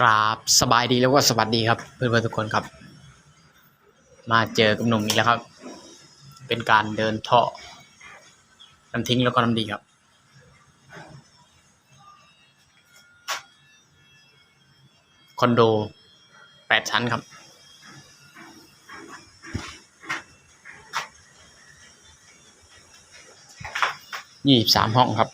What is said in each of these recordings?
กราบสบายดีแล้วก็สวัสดีครับ เพื่อนๆทุกคนครับ มาเจอกับหนุ่มอีกแล้วครับ เป็นการเดินเท่าะน้ำทิ้งแล้วก็น้ำดีครับ คอนโดแปดชั้นครับ ยี่สิบสามห้องครับ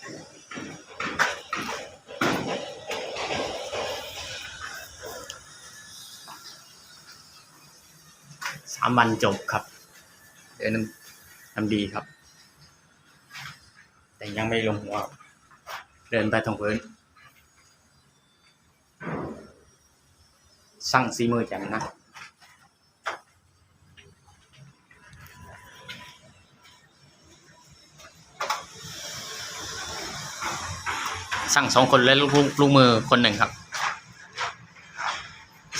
สามวันจบครับ เดินน้ำน้ำดีครับ แต่ยังไม่ลงหัวครับเดินไปตรงพื้น สั่งซีมือจันนะสั่งสองคนและลูกลูกมือคนหนึ่งครับ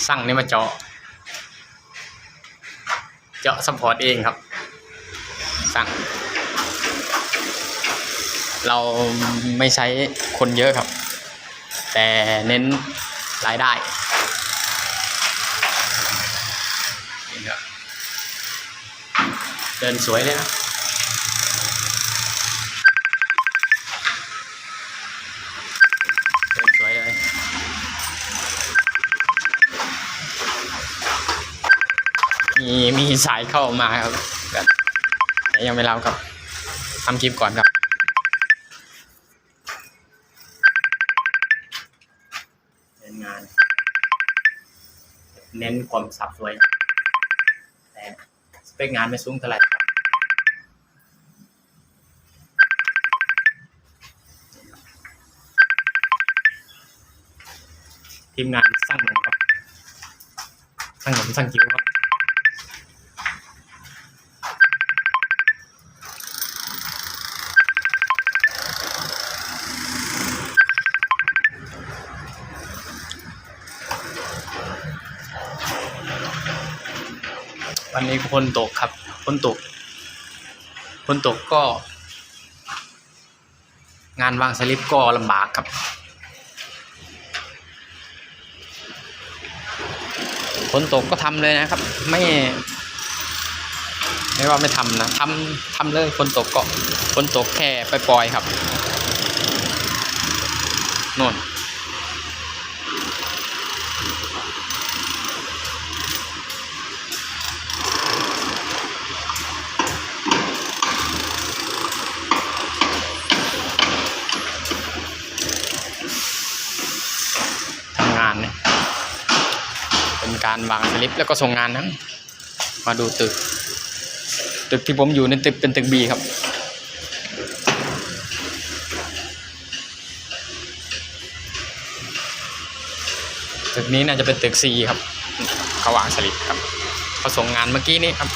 สั่งนี่มาเจาะ เจาะสปอร์ตเองครับ สั่ง เราไม่ใช้คนเยอะครับ แต่เน้นรายได้เดินสวยเลยนะ มีมีสายเข้ามาครับแบบยังไม่รับครับทำคลิปก่อนครับ เน้นงาน เน้นความสับสวย แต่สเปคงานไม่สูงเท่าไหร่ครับทีมงานสร้างหนมครับสร้างหนมสร้างคิ้วครับ วันนี้ฝนตกครับฝนตกฝนตกก็ งานวางสลิปก็ลำบากครับ ฝนตกก็ทำเลยนะครับ ไม่ ไม่ว่าไม่ทำนะทำทำเลยฝนตกก็ฝนตกแค่ไปปล่อยครับโน่นานเนี่ยเป็นการวางสลิปแล้วก็ส่งงานนะมาดูตึก ตึกที่ผมอยู่ในตึกเป็นตึกบีครับตึกนี้น่าจะเป็นตึกซีครับเขาวางสลิปครับเขาส่งงานเมื่อกี้นี้ครับ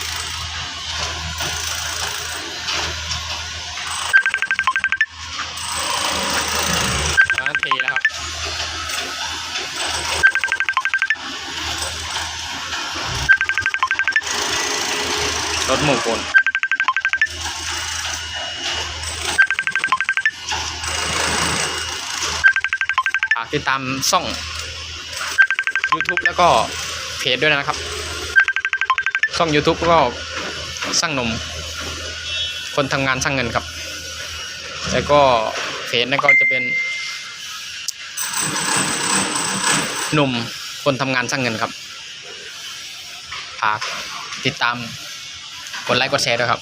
รถหมู่คนฝากติดตามช่อง YouTube แล้วก็เพจด้วยนะครับ ช่อง YouTube ก็สร้างหนม คนทำงานสร้างเงินครับ แล้วก็เพจนั่นก็จะเป็นหนุ่มคนทำงานสร้างเงินครับฝากติดตาม กดไลค์กดแชร์ด้วยครับ